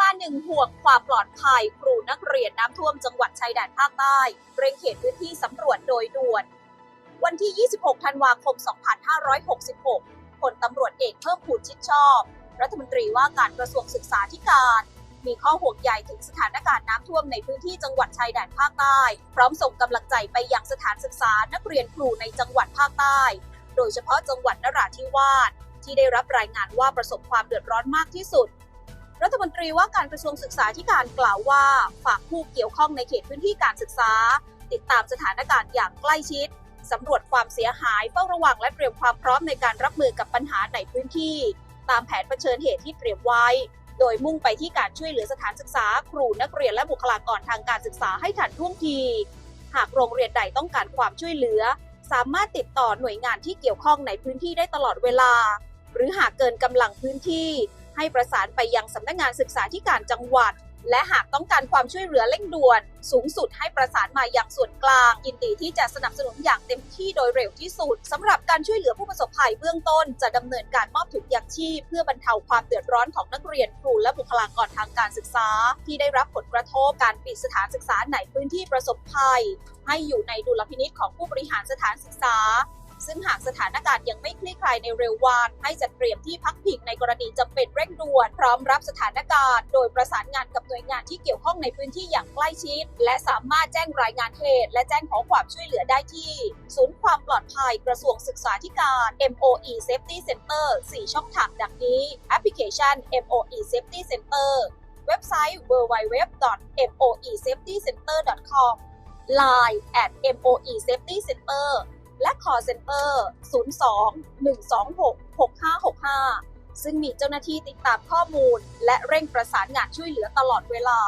บาลหนึ่งห่วงความปลอดภัยครูนักเรียนน้ำท่วมจังหวัดชายแดนภาคใต้ เร่งเขตพื้นที่สำรวจโดยด่วน วันที่ 26 ธันวาคม 2566 ผลตำรวจเอกเพิ่มพูนชิดชอบ รัฐมนตรีว่าการกระทรวงศึกษาธิการ มีข้อห่วงใยถึงสถานการณ์น้ำท่วมในพื้นที่จังหวัดชายแดนภาคใต้ พร้อมส่งกำลังใจไปยังสถานศึกษานักเรียนครูในจังหวัดภาคใต้ โดยเฉพาะจังหวัดนราธิวาสที่ได้รับรายงานว่าประสบความเดือดร้อนมากที่สุด รัฐมนตรีว่าการกระทรวงศึกษาธิการกล่าวว่า ฝากผู้เกี่ยวข้องในเขตพื้นที่การศึกษา ติดตามสถานการณ์อย่างใกล้ชิดสำรวจความเสียหายเฝ้าระวังและเตรียมความพร้อมในการรับมือกับปัญหาในพื้นที่ ตามแผนเผชิญเหตุที่เตรียมไว้ โดยมุ่งไปที่การช่วยเหลือสถานศึกษา ครูนักเรียนและบุคลากรทางการศึกษาให้ทันท่วงที หากโรงเรียนใดต้องการความช่วยเหลือ สามารถติดต่อหน่วยงานที่เกี่ยวข้องในพื้นที่ได้ตลอดเวลา หรือหากเกินกำลังพื้นที่ ให้ประสานไปยังสำนักงานศึกษาธิการจังหวัด และหากต้องการความช่วยเหลือเร่งด่วน สูงสุดให้ประสานมาอยังส่วนกลาง ยินดีที่จะสนับสนุนอย่างเต็มที่โดยเร็วที่สุดสำหรับการช่วยเหลือผู้ประสบภัยเบื้องต้น จะดำเนินการมอบถุงยางชีพ เพื่อบรรเทาความเดือดร้อนของนักเรียนครูและบุคลากรทางการศึกษา ที่ได้รับผลกระทบการปิดสถานศึกษาในพื้นที่ประสบภัย ให้อยู่ในดุลพินิจของผู้บริหารสถานศึกษา ซึ่งหากสถานการณ์ยังไม่คลี่คลายในเร็ววันให้จัดเตรียมที่พักพิงในกรณีจำเป็นเร่งด่วน พร้อมรับสถานการณ์ โดยประสานงานกับหน่วยงานที่เกี่ยวข้องในพื้นที่อย่างใกล้ชิด และสามารถแจ้งรายงานเหตุ และแจ้งขอความช่วยเหลือได้ที่ ศูนย์ความปลอดภัยกระทรวงศึกษาธิการ MOE Safety Center 4 ช่องทางดังนี้แอปพลิเคชัน MOE Safety Center เว็บไซต์ www.moesafetycenter.com Line at MOE Safety Center และ call center 02 126 6565 ซึ่งมีเจ้าหน้าที่ติดตามข้อมูล และเร่งประสานงานช่วยเหลือตลอดเวลา